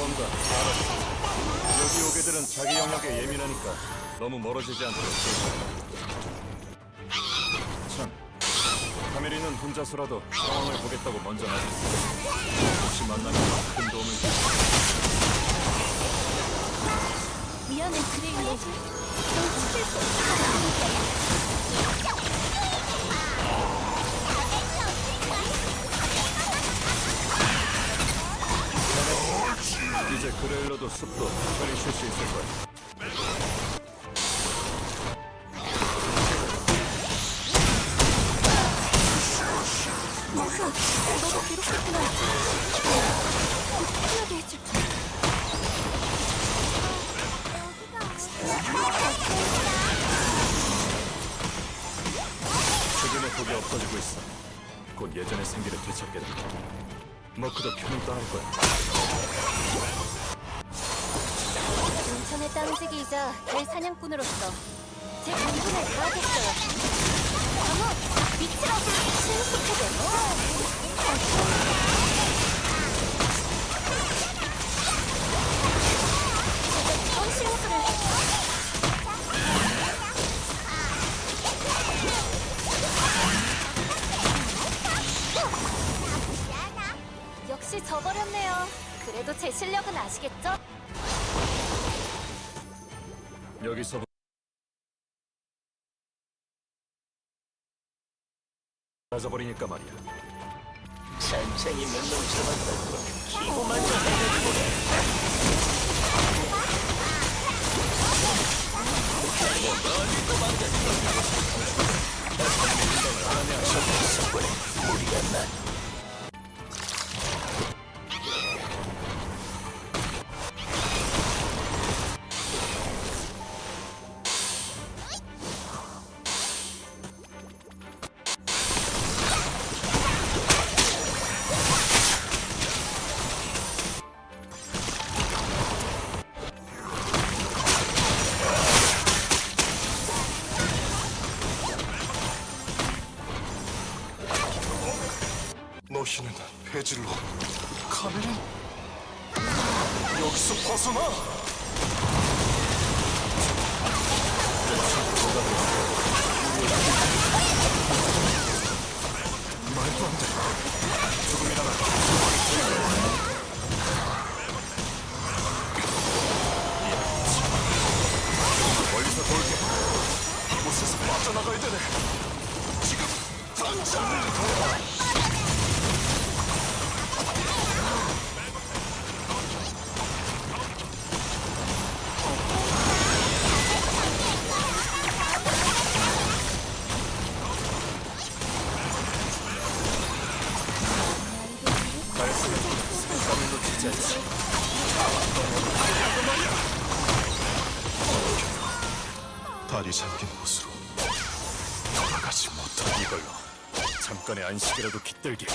온다. 알았어. 여기 오게들은 자기 영역에 예민하니까 너무 멀어지지 않도록 조심해. 참, 카메리는 혼자서라도 상황을 보겠다고 먼저 말했어. 혹시 만나면 큰 도움을 줄 미안해 그레이로 널 지킬 수 없어 그레일러도 숲도 편히 쉴수 있을 거야. 마크 너도 괴롭혔구나 편하게 해줄게 최근에 독이 없어지고 있어. 곧 예전의 생기를 되찾게 될 거야. 머크도 편히 떠날 거야. 인천의 땀지기이자 달 사냥꾼으로서 제 본분을 다하겠어요. 강호 빛으로 신속하게. 헌신수를 역시 져버렸네요. 그래도 제 실력은 아시겠죠? 여기서 사라져버리니까 말이야. 산생이 몇놈 잡았다고 기고만 좀해 너희는 배질로 카메린? 여기서 벗어나! 말도 안 돼. 조금이나마 멀리서 돌게. 이곳에서 빠져나가야 되네. 지금 당장 않지. 다리 잠긴 곳으로 돌아가지 못하 이걸로 잠깐의 안식이라도 깃들게.